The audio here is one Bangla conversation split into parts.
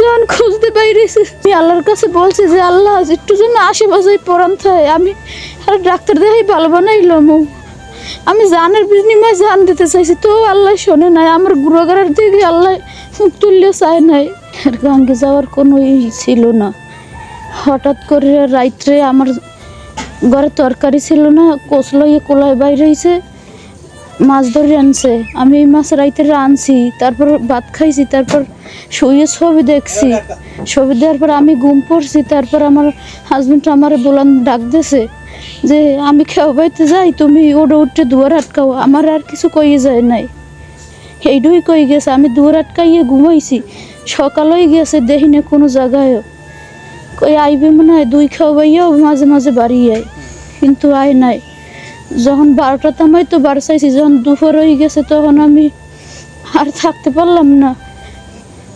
যখন খুঁজতে বাইরেছে আমি আল্লাহর কাছে বলছি যে, আল্লাহ একটু জন্য আশেপাশে পড়ান থাকে আমি আর ডাক্তার দেখাই ভালো বানাইলাম। আমি জানের বিনিময়ে জান দিতে চাইছি, তো আল্লাহ শোনে নাই। আমার গুরুগারের দিকে আল্লাহ মুখ তুললেও চায় নাই। আর গাঙ্গে যাওয়ার কোনো ই ছিল না। হঠাৎ করে রাত্রে আমার ঘরে তরকারি ছিল না কচলো কোলায় বাইরে হয়েছে মাছ ধরে আনছে। আমি এই মাছ রাইতে আনছি, তারপর ভাত খাইছি, তারপর শুয়ে ছবি দেখছি। ছবি দেওয়ার পর আমি ঘুম পড়ছি, তারপর আমার হাজবেন্ড আমার বলান ডাক দিছে যে, আমি খেয়ে বাইতে যাই, তুমি ওটা উঠে দুয়ার আটকাও, আমার আর কিছু কইয়ে যায় নাই। এইটুই কই গেছে, আমি দুয়ার আটকাইয়ে ঘুমাইছি, সকাল হয়ে গেছে, দেখি না কোনো জায়গায়ও। কই আইবে মনে হয়, দুই খাওয়াইয়াও মাঝে মাঝে বাড়ি আয়, কিন্তু আয় নাই। যখন বারোটা তামাই তো বার চাইছি, যখন দুপুর হয়ে গেছে তখন আমি আর থাকতে পারলাম না।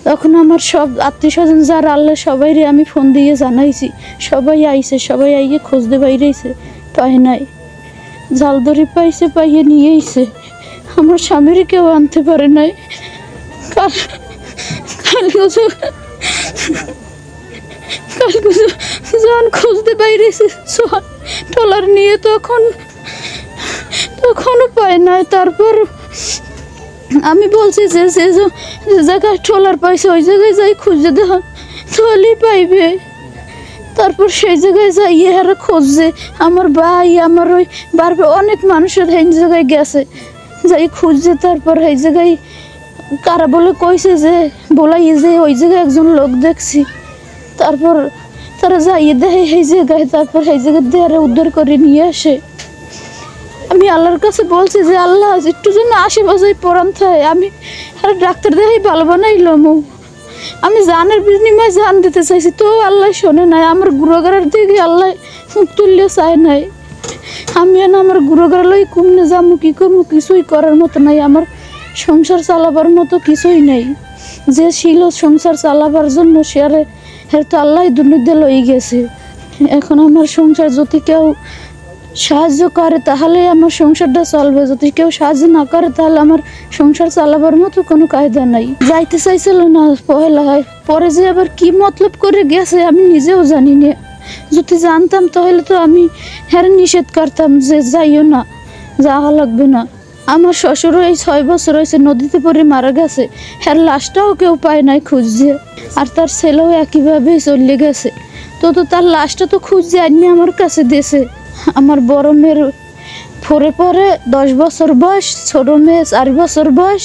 তখন আমার সব আত্মীয় স্বজন যারা আল্লাহ, সবাইরে আমি ফোন দিয়ে জানাইছি। সবাই আইছে, সবাই আইয়ে খুঁজতে বাইরেছে, পায় নাই। জাল দড়ি পাইছে, পাইয়ে নিয়ে আইছে। আমার স্বামীর কেউ আনতে পারে নাই। কালকে যখন খুঁজতে বাইরেছে টলার নিয়ে তখন তখনও পায় নাই। তারপর আমি বলছি যে যে জায়গায় ট্রলার পাইছে, ওই জায়গায় যাই খুঁজে দেখ। পাইবে। তারপর সেই জায়গায় যাই, ইহারা খুঁজছে। আমার ভাই, আমার ওই বারবার অনেক মানুষের এই জায়গায় গেছে। যাই খুঁজছে, তারপর এই জায়গায় কারা বলে কইছে যে, বলাই যে ওই জায়গায় একজন লোক দেখছি। তারপর তারা যাইয়ে দেয় সেই জায়গায়, তারপর সেই জায়গায় দেয়ারে উদ্ধার করে নিয়ে আসে। আমি আল্লাহর কাছে বলছি যে, আল্লাহ, একটু জন্য আশেপাশে পড়ান থাকে আমি আর ডাক্তার দেখাই ভালো বানাইলাম আমি জানের বিনিময়ে জান দিতে চাইছি তো আল্লাহ শোনে নাই। আমার গুরুগারের দিকে আল্লাহ মুখ তুললেও চায় নাই। আমি না আমার গুরুগার লই কমনে যাব কি করব কিছুই করার মতো নাই। আমার সংসার চালাবার মতো কিছুই নাই। যে ছিল সংসার চালাবার জন্য, সে আর তো আল্লাহ দুর্নীতি লই গেছে। এখন আমার সংসার যদি কেউ সাহায্য করে, তাহলে আমার সংসারটা চলবে। যদি কেউ সাহায্য না করে, তাহলে আমার সংসার চালাবার মতো কোনো কায়দা নাই। যাইতে চাইছিল না পহেলা হয়। পরে যে আবার কি মতলব করে গেছে, আমি নিজেও জানি না। যদি জানতাম, তাহলে তো আমি হ্যাঁ নিষেধ করতাম যে যাইও না, যাওয়া লাগবে না। আমার শ্বশুরও এই ছয় বছর হয়েছে, নদীতে পড়ে মারা গেছে। হ্যাঁ লাশটাও কেউ পায় নাই খুঁজছে আর তার ছেলেও একইভাবেই চলে গেছে। তো তো তার লাশটা তো খুঁজছে আনি আমার কাছে দেশে আমার বড় মেয়ের ফোরে পরে দশ বছর বয়স, ছোট মেয়ে চার বছর বয়স।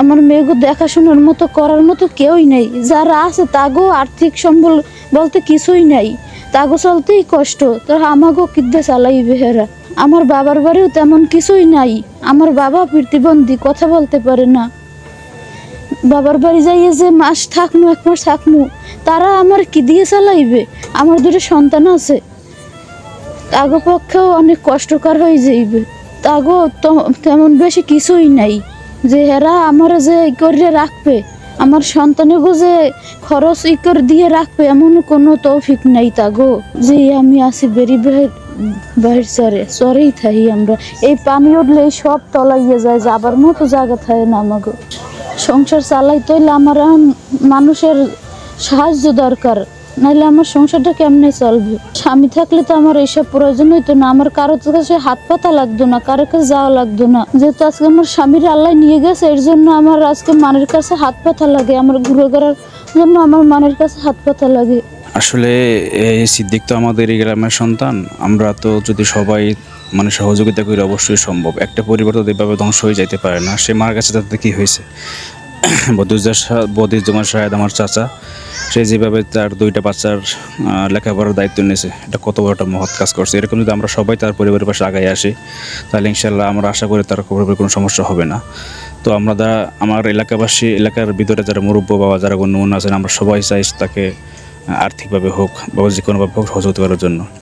আমার মেয়েকে দেখাশোনার মতো করার মতো কেউই নেই। যারা আছে তাগো আর্থিক সম্বল বলতে কিছুই নাই। তাগো চলতেই কষ্ট। তো আমাকেও কিদ্দে চালাইবে হেরা। আমার বাবার বাড়িও তেমন কিছুই নাই। আমার বাবা প্রতিবন্ধী, কথা বলতে পারে না। বাবার বাড়ি যাইয়ে যে মাস থাকমু, এক মাস থাকমু, তারা আমার কি দিয়ে চালাইবে? আমার দুটো সন্তান আছে। তাগো পক্ষেও অনেক কষ্টকর হয়ে যাইবে। তাগো তেমন বেশি কিছুই নাই। যে হেরা আমার যে করে রাখবে, আমার সন্তানেগো যে খরচ ই করে দিয়ে রাখবে, এমন কোনো তৌফিক নাই তাগো। যে আমি আছি বেরি বাহির চরে চরেই থাকি আমরা। এই পানি উঠলে সব তলাইয়ে যায়, যাবার মতো জায়গা থাকে না আমাগো। সংসার চালাইতে হইলে আমার মানুষের সাহায্য দরকার। নাইলে আমার সংসারটা কেমনে চলবে? স্বামী থাকলে তো আমার এইসব প্রয়োজন হইতো না। আমার কারও কাছে হাত পাতা লাগতো না, কারও কাছে যাওয়া লাগতো না। যেহেতু আজকে আমার স্বামীর আল্লাহ নিয়ে গেছে, এর জন্য আমার আজকে মানের কাছে হাত পাতা লাগে, আমার ঘুরে করার জন্য আমার মানের কাছে হাত পাতা লাগে। আসলে এই সিদ্দিক তো আমাদের এই গ্রামের সন্তান। আমরা তো যদি সবাই মানে সহযোগিতা করি, অবশ্যই সম্ভব। একটা পরিবার তো এভাবে ধ্বংস হয়ে যাইতে পারে না। সে মার কাছে তাতে কী হয়েছে? বদুজ্জার বদিজুমার শাহেদ, আমার চাচা সে যেভাবে তার দুইটা বাচ্চার লেখাপড়ার দায়িত্ব নিয়েছে, এটা কত বড় একটা মহৎ কাজ করছে। এরকম যদি আমরা সবাই তার পরিবারের পাশে আগে আসি, তাহলে ইনশাল্লাহ আমরা আশা করি তার পরিবারের কোনো সমস্যা হবে না। তো আমরা আমার এলাকাবাসী, এলাকার ভিতরে যারা মুরব্ব বাবা, যারা গণ্যমান্য আছেন, আমরা সবাই চাই তাকে আর্থিকভাবে হোক বা যে কোনোভাবে হোক সহযোগিতা করার জন্য।